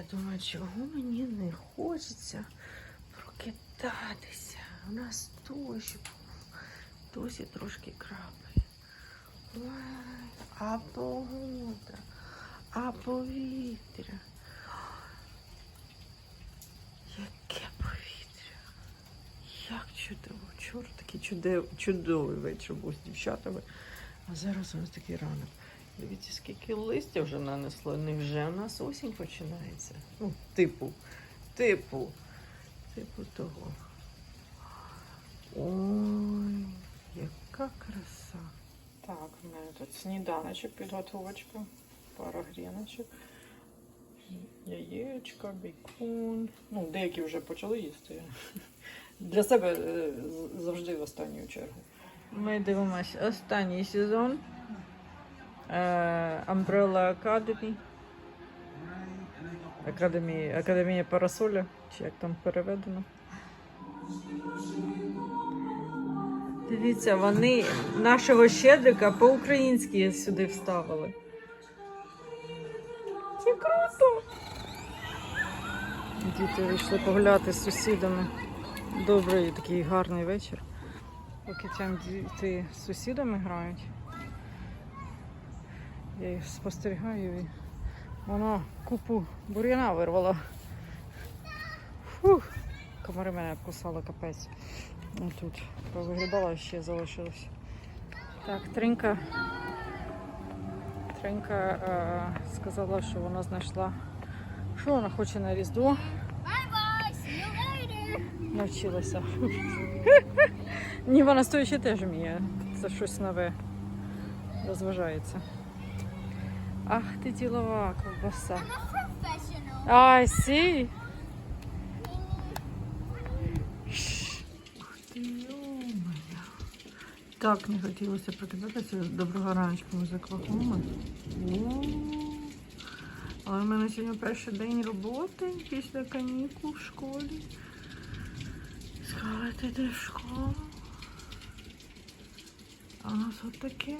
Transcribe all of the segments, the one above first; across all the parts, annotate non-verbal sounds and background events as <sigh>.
я думаю, чого мені не хочеться прокидатися. У нас дощ. Досі трошки крапає. А погода, а повітря. Яке повітря. Як чудово. Вчора такий чудов, чудовий вечір був з дівчатами. А зараз у нас такий ранок. Дивіться, скільки листя вже нанесло. Невже у нас осінь починається? Ну, типу, типу, типу того. Ой, яка краса. Так, в мене тут сніданочок, підготовочка, пара гріночок, яєчка, бейкон. Ну, деякі вже почали їсти. Для себе е, завжди в останню чергу. Ми дивимося останній сезон. Е, Umbrella Academy. Академія, Академія Парасоля, чи як там переведено. Дивіться, вони нашого щедрика по-українськи сюди вставили. Це круто! Діти вийшли погуляти з сусідами. Добрий такий гарний вечір. Поки там діти з сусідами грають. Я їх спостерігаю і воно купу бур'яна вирвало. Фух, комари мене обкусали капець. Ну, Тут повигрібала ще залишилось. Так, Тринка. Тринка е, сказала, що вона знайшла. Що вона хоче на Різдво? Навчилася. Ні, вона стоячи теж вміє. Це щось нове. Розважається. Ах, ти ділова ковбаса. I see. Так не хотілося прокидатися. Доброго раночку ми заквахоми. Але в мене сьогодні перший день роботи після канікул в школі. Скарлет іде в школу. А у нас от таке.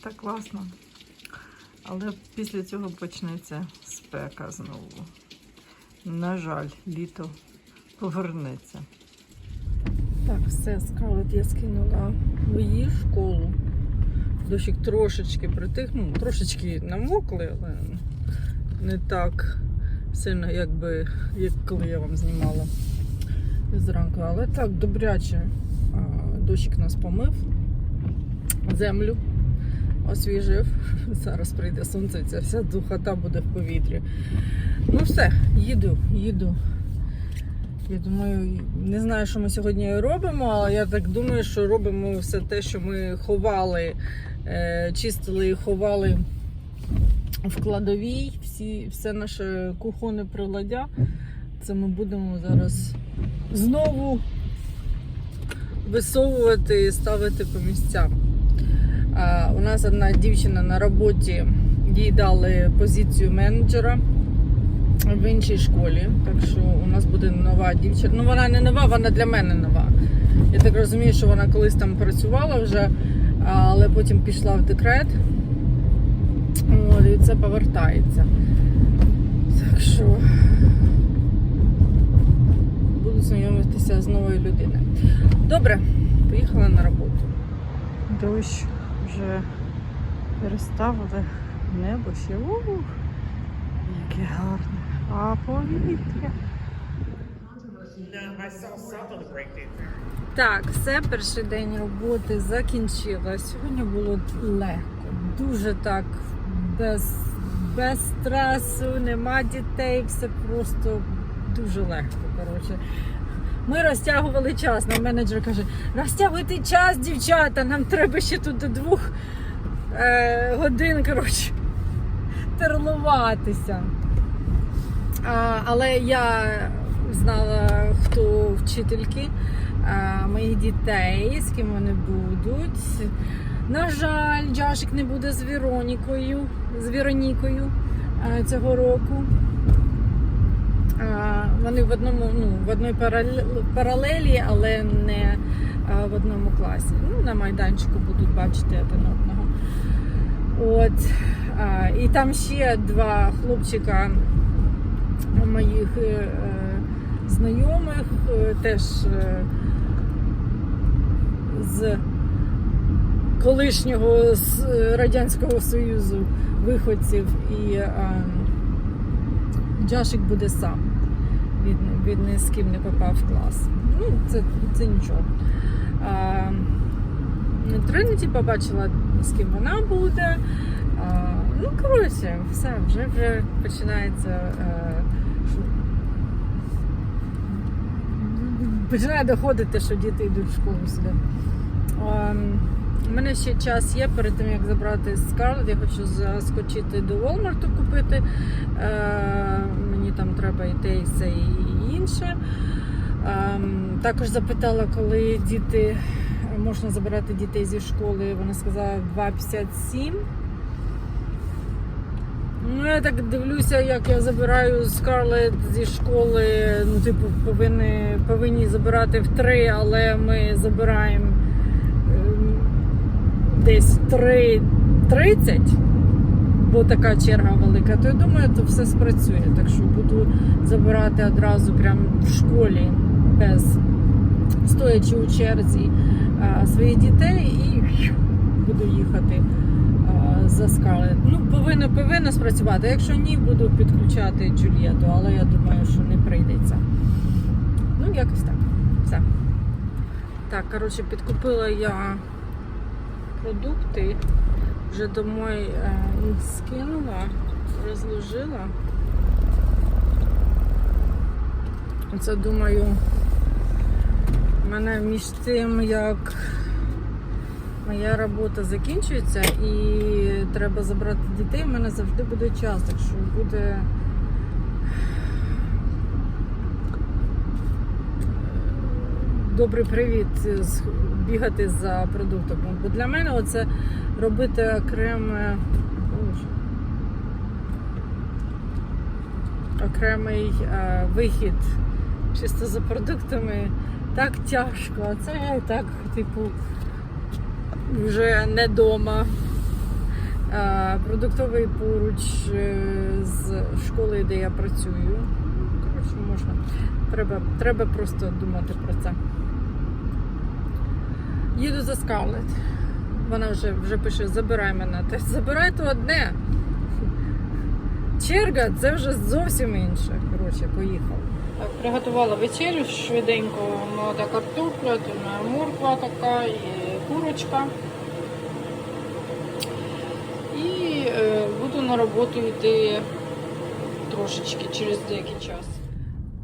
Так класно. Але після цього почнеться спека знову. На жаль, літо повернеться. Так, все, Скарлет я скинула в її школу. Дощик трошечки притихнув, трошечки намокли, але не так сильно, як, би, як коли я вам знімала зранку. Але так, добряче. Дощик нас помив, землю освіжив. <laughs> Зараз прийде сонце, ця вся духота буде в повітрі. Ну все, їду, їду. Я думаю, не знаю, що ми сьогодні робимо, але я так думаю, що робимо все те, що ми ховали, е, чистили і ховали в кладовій, всі, все наше кухонне приладдя. Це ми будемо зараз знову висовувати і ставити по місцям. А, у нас одна дівчина на роботі, їй дали позицію менеджера в іншій школі. Так що у нас буде нова дівчина. Ну вона не нова, вона для мене нова. Я так розумію, що вона колись там працювала вже, але потім пішла в декрет. От, і це повертається. Так що буду знайомитися з новою людиною. Добре, поїхала на роботу. Дощ вже переставили небо ще. Ух, яке гарне. А повітря. Так, все, перший день роботи закінчилось. Сьогодні було легко, дуже так, без, без стресу, нема дітей, все просто дуже легко. Коротше. Ми розтягували час. Нам менеджер каже, розтягуйте час, дівчата, нам треба ще тут до двох е, годин коротше, терлуватися. А, але я знала, хто вчительки а, моїх дітей, з ким вони будуть. На жаль, Джашик не буде з Веронікою, з Веронікою а, цього року. Вони в одному, ну, в одній парале- паралелі, але не в одному класі. Ну, на майданчику будуть бачити один одного. От. І там ще два хлопчика моїх е, знайомих, е, теж е, з колишнього з Радянського Союзу виходців, і е, Джашик буде сам. Він, він ні з ким не попав в клас. Ну, це, це нічого. А, Тринity побачила, з ким вона буде. А, ну, коротше, все, вже вже починається. Е, починає доходити, що діти йдуть в школу сюди. А, у мене ще час є перед тим, як забрати Scarlett, Я хочу заскочити до Walmart купити. Е, мені там треба те, і все, і інше. Ем, також запитала, коли діти можна забирати дітей зі школи. Вона сказала 2,57. Ну, я так дивлюся, як я забираю Скарлет зі школи. Ну, типу, повинні, повинні забирати в 3, але ми забираємо ем, десь 3.30, бо така черга велика, то я думаю, то все спрацює. Так що буду забирати одразу прямо в школі без стоячи у черзі своїх дітей і буду їхати за Скарлет. Ну, повинно, повинно спрацювати. Якщо ні, буду підключати Джульєту, але я думаю, що не прийдеться. Ну, якось так. Все. Так, коротше, підкупила я продукти. Вже домой е, скинула, розложила. Оце думаю, мене між тим, як моя робота закінчується і треба забрати дітей, в мене завжди буде час, так що буде. Добрий привід е, бігати за продуктом. Бо для мене оце робити окреме. Окремий е, вихід чисто за продуктами так тяжко. А це я і так, типу, вже не вдома. Продуктовий поруч е, з школою, де я працюю. Ну, Коротше, можна. Треба, треба просто думати про це. Їду за Скарлет. Вона вже, вже пише: забирай мене. Та забирай то одне. Черга це вже зовсім інше. Коротше, поїхав. Приготувала вечерю швиденько. Молода картопля, тут морква така і курочка. І е, буду на роботу йти трошечки через деякий час.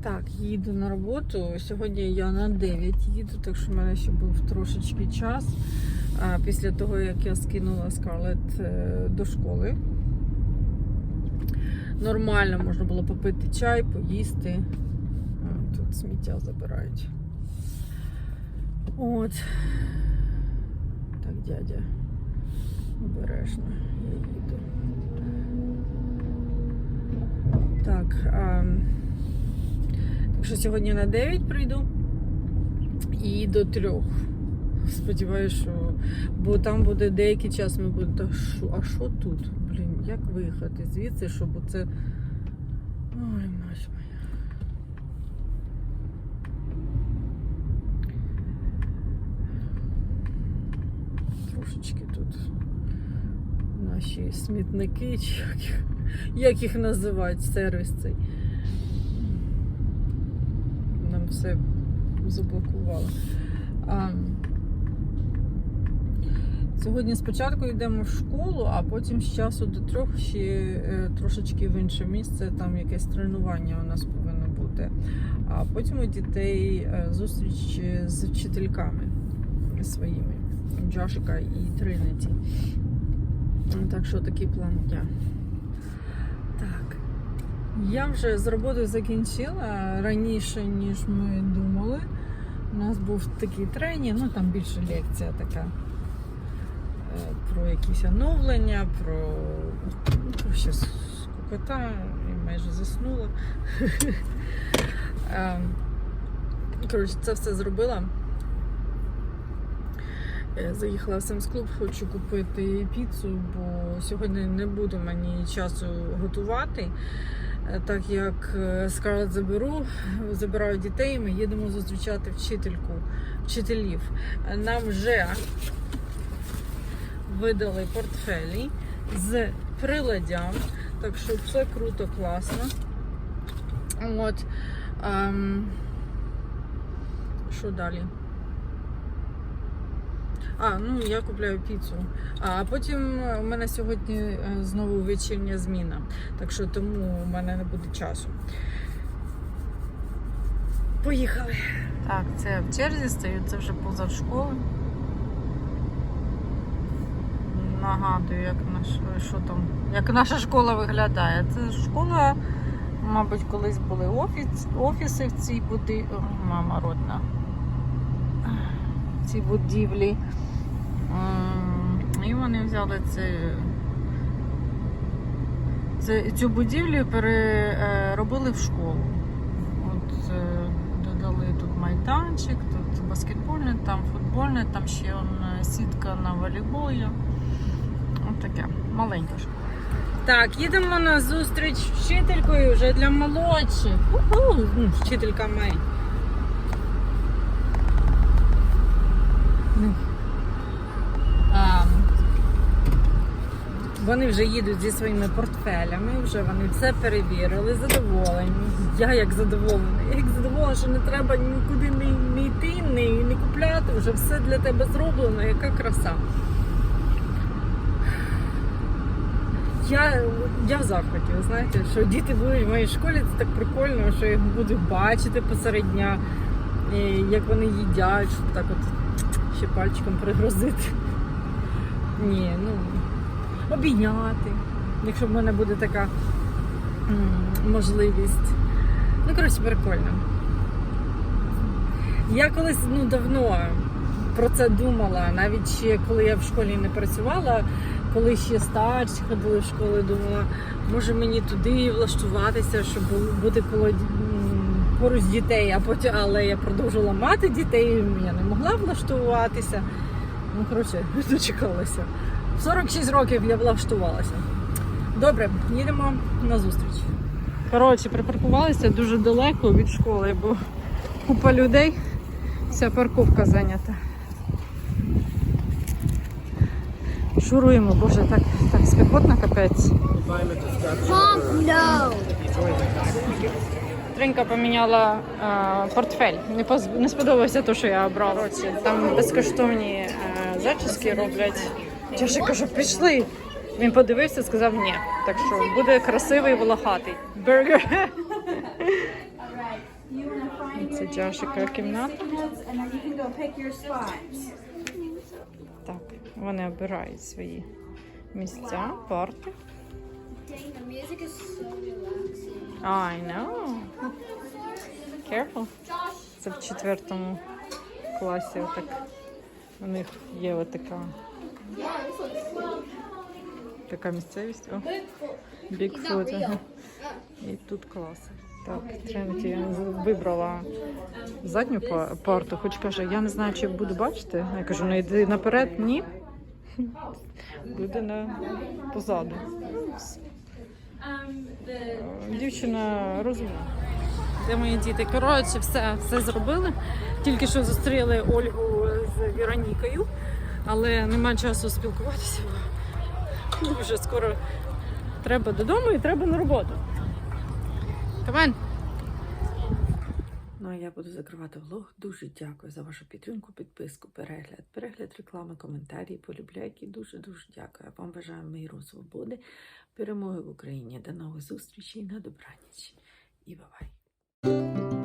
Так, їду на роботу. Сьогодні я на 9 їду, так що в мене ще був трошечки час. Після того, як я скинула Скарлет е, до школи. Нормально можна було попити чай, поїсти. Тут сміття забирають. От. Так, дядя. Обережно, я їду. Так. А, так що сьогодні на 9 прийду і до 3. Сподіваюся, що. Бо там буде деякий час ми будемо. А що тут? Блін, як виїхати звідси, щоб оце. Ой, мать моя. Трошечки тут наші смітники, чи як їх, як їх називають, сервіс цей. Все заблокувало. А, Сьогодні спочатку йдемо в школу, а потім з часу до трьох ще е, трошечки в інше місце, там якесь тренування у нас повинно бути. А потім у дітей е, зустріч з вчительками своїми, Джашика і Тринеті. Так що такий план дня. Я вже з роботою закінчила раніше, ніж ми думали. У нас був такий тренінг, ну там більше лекція така е, про якісь оновлення, про ну, коротше, скукота, і майже заснула. <laughs> Ем, Коротше, це все зробила. Е, Заїхала в Sam's Club, хочу купити піцу, бо сьогодні не буде мені часу готувати. Е, Так як е, Скарлет заберу, забираю дітей, ми їдемо зустрічати вчительку, вчителів. Нам вже видали портфелі з приладдям, так що це круто, класно. От. Ем, що далі? А, ну я купляю піцу. А потім у мене сьогодні е, знову вечірня зміна. Так що тому у мене не буде часу. Поїхали. Так, це в черзі стою, це вже поза школи. Нагадую, як наш, що там, як наша школа виглядає. Це школа, мабуть, колись були офіс, офіси в цій будівлі. Мама родна. В цій будівлі. І вони взяли це, цю будівлю переробили в школу. От е, додали тут майданчик, тут баскетбольний, там футбольний, там ще е, сітка на волейболі. Ось таке, маленька школа. Так, їдемо на зустріч з вчителькою вже для молодших. Ну, Вчителька Мей. А, вони вже їдуть зі своїми портфелями, вже вони все перевірили, задоволені. Я як задоволена. Я як задоволена, що не треба нікуди не, не йти, не, не купляти, вже все для тебе зроблено, яка краса. Я, я в захваті, ви знаєте, що діти будуть в моїй школі, це так прикольно, що я їх буду бачити посеред дня, як вони їдять, щоб так от ще пальчиком пригрозити. Ні, ну обійняти, якщо в мене буде така можливість. Ну, коротше, прикольно. Я колись ну, давно про це думала, навіть ще коли я в школі не працювала, коли ще старші ходили в школу, думала, може мені туди влаштуватися, щоб бути коло поруч дітей, а потім, але я продовжувала мати дітей, я не могла влаштуватися. Ну, коротше, <laughs> дочекалася. В 46 років я влаштувалася. Добре, їдемо на зустріч. Коротше, припаркувалися дуже далеко від школи, бо купа людей, вся парковка зайнята. Шуруємо, боже, так, так спекотно капець. Mom, no. Тринка поміняла е, портфель. Не, поз- не сподобався те, що я обрала. Там безкоштовні е, зачіски роблять. Я ще кажу, пішли. Він подивився, сказав ні. Так що буде красивий волохатий. Бергер. Це Джашика кімната. Так, вони обирають свої місця, парти. I know. Careful. Це в четвертому класі. Отак. У них є отака. Така місцевість. О, Бігфут. Ага. І тут клас. Так, Тренті вибрала задню парту, хоч каже, я не знаю, чи буду бачити. Я кажу, ну йди наперед, ні. Буде на позаду. Дівчина розумна. Де мої діти? Коротше, все, все зробили. Тільки що зустріли Ольгу з Веронікою, але нема часу спілкуватися. Дуже скоро треба додому і треба на роботу. Камен. Ну а я буду закривати влог. Дуже дякую за вашу підтримку, підписку, перегляд, перегляд реклами, коментарі, полюбляйки. Дуже дуже дякую. Вам бажаю миру, свободи, перемоги в Україні. До нових зустрічей на добраніч. І бувай!